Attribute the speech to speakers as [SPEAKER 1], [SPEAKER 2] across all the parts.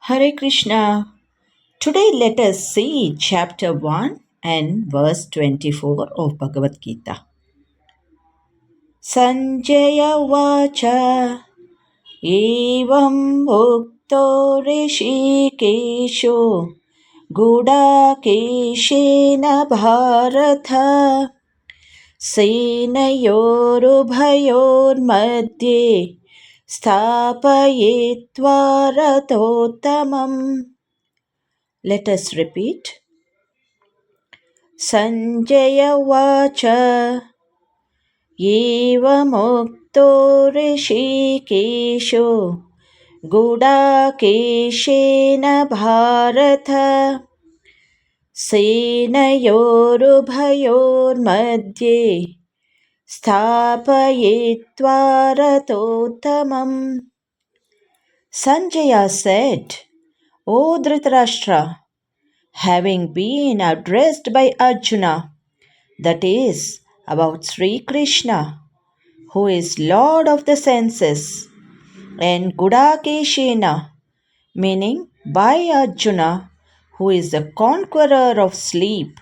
[SPEAKER 1] Hare Krishna. Today let us see chapter 1 and verse 24 of Bhagavad Gita. Sanjaya Vacha Evam Ukto Rishikesho Gudakeshena Bharata सेनयोरुभयोर्मध्ये स्थापयित्वा रथोत्तमम्। लेट् अस् repeat Sanjay उवाच एवमुक्तो ऋषिकेशो। गुडाकेशेन Bharat. सेनयोरुभयोर्मध्ये। ಸ್ಥಾಪಯಿತ್ವಾ ರಥೋತ್ತಮಂ Sanjaya said, O Dhritarashtra, having been addressed by Arjuna, that is, about Sri Krishna, who is Lord of the senses, and Gudakeshena, meaning by Arjuna, who is the conqueror of sleep,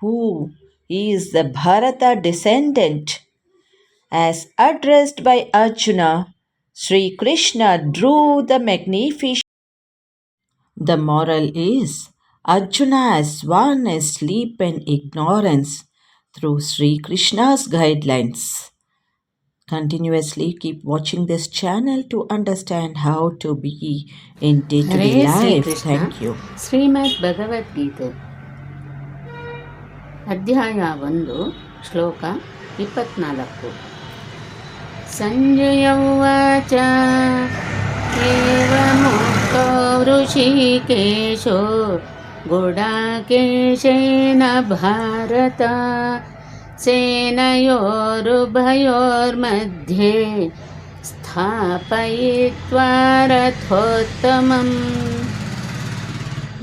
[SPEAKER 1] who he is the Bharata descendant. As addressed by Arjuna, Sri Krishna drew the magnificent. The moral is Arjuna has won sleep and ignorance through Sri Krishna's guidelines. Continuously keep watching this channel to understand how to be in day to day life. Thank you.
[SPEAKER 2] Srimad Bhagavad Gita ಅಧ್ಯಾಯ ಒಂದು ಶ್ಲೋಕ ಇಪ್ಪತ್ನಾಲ್ಕು ಸಂಜಯ ಉವಾಚ एवमुक्तो ऋषिकेशो गुडाकेशेन भारत सेनयोरुभयोर्मध्ये ಸ್ಥಾಪಯಿತ್ವಾ ರಥೋತ್ತಮಂ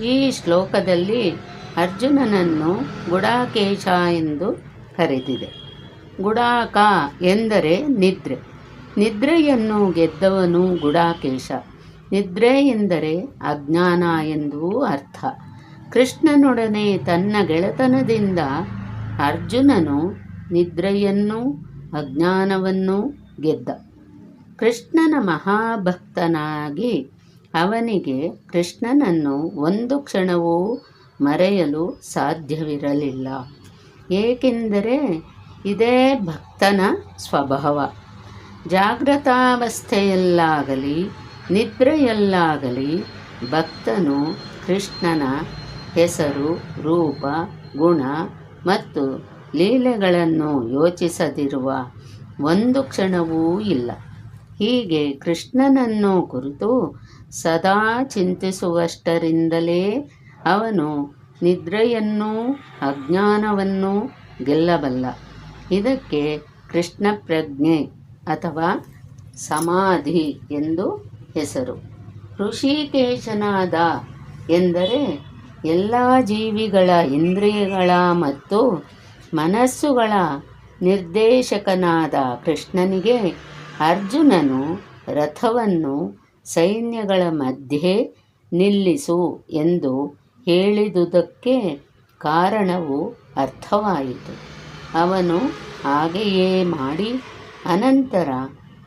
[SPEAKER 2] ಈ ಶ್ಲೋಕದಲ್ಲಿ ಅರ್ಜುನನನ್ನು ಗುಡಾಕೇಶ ಎಂದು ಕರೆದಿದೆ. ಗುಡಾಕ ಎಂದರೆ ನಿದ್ರೆ. ನಿದ್ರೆಯನ್ನು ಗೆದ್ದವನು ಗುಡಾಕೇಶ. ನಿದ್ರೆ ಎಂದರೆ ಅಜ್ಞಾನ ಎಂದೂ ಅರ್ಥ. ಕೃಷ್ಣನೊಡನೆ ತನ್ನ ಗೆಳೆತನದಿಂದ ಅರ್ಜುನನು ನಿದ್ರೆಯನ್ನು, ಅಜ್ಞಾನವನ್ನು ಗೆದ್ದ. ಕೃಷ್ಣನ ಮಹಾಭಕ್ತನಾಗಿ ಅವನಿಗೆ ಕೃಷ್ಣನನ್ನು ಒಂದು ಕ್ಷಣವೂ ಮರೆಯಲು ಸಾಧ್ಯವಿರಲಿಲ್ಲ. ಏಕೆಂದರೆ ಇದೇ ಭಕ್ತನ ಸ್ವಭಾವ. ಜಾಗೃತಾವಸ್ಥೆಯಲ್ಲಾಗಲಿ ನಿದ್ರೆಯಲ್ಲಾಗಲಿ ಭಕ್ತನು ಕೃಷ್ಣನ ಹೆಸರು, ರೂಪ, ಗುಣ ಮತ್ತು ಲೀಲೆಗಳನ್ನು ಯೋಚಿಸದಿರುವ ಒಂದು ಕ್ಷಣವೂ ಇಲ್ಲ. ಹೀಗೆ ಕೃಷ್ಣನನ್ನು ಕುರಿತು ಸದಾ ಚಿಂತಿಸುವಷ್ಟರಿಂದಲೇ ಅವನು ನಿದ್ರೆಯನ್ನೂ ಅಜ್ಞಾನವನ್ನೂ ಗೆಲ್ಲಬಲ್ಲ. ಇದಕ್ಕೆ ಕೃಷ್ಣ ಪ್ರಜ್ಞೆ ಅಥವಾ ಸಮಾಧಿ ಎಂದು ಹೆಸರು. ಋಷಿಕೇಶನಾದ ಎಂದರೆ ಎಲ್ಲ ಜೀವಿಗಳ ಇಂದ್ರಿಯಗಳ ಮತ್ತು ಮನಸ್ಸುಗಳ ನಿರ್ದೇಶಕನಾದ ಕೃಷ್ಣನಿಗೆ ಅರ್ಜುನನು ರಥವನ್ನು ಸೈನ್ಯಗಳ ಮಧ್ಯೆ ನಿಲ್ಲಿಸು ಎಂದು ಹೇಳಿದುದಕ್ಕೆ ಕಾರಣವು ಅರ್ಥವಾಯಿತು. ಅವನು ಹಾಗೆಯೇ ಮಾಡಿ ಅನಂತರ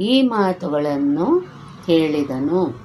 [SPEAKER 2] ಈ ಮಾತುಗಳನ್ನು ಹೇಳಿದನು.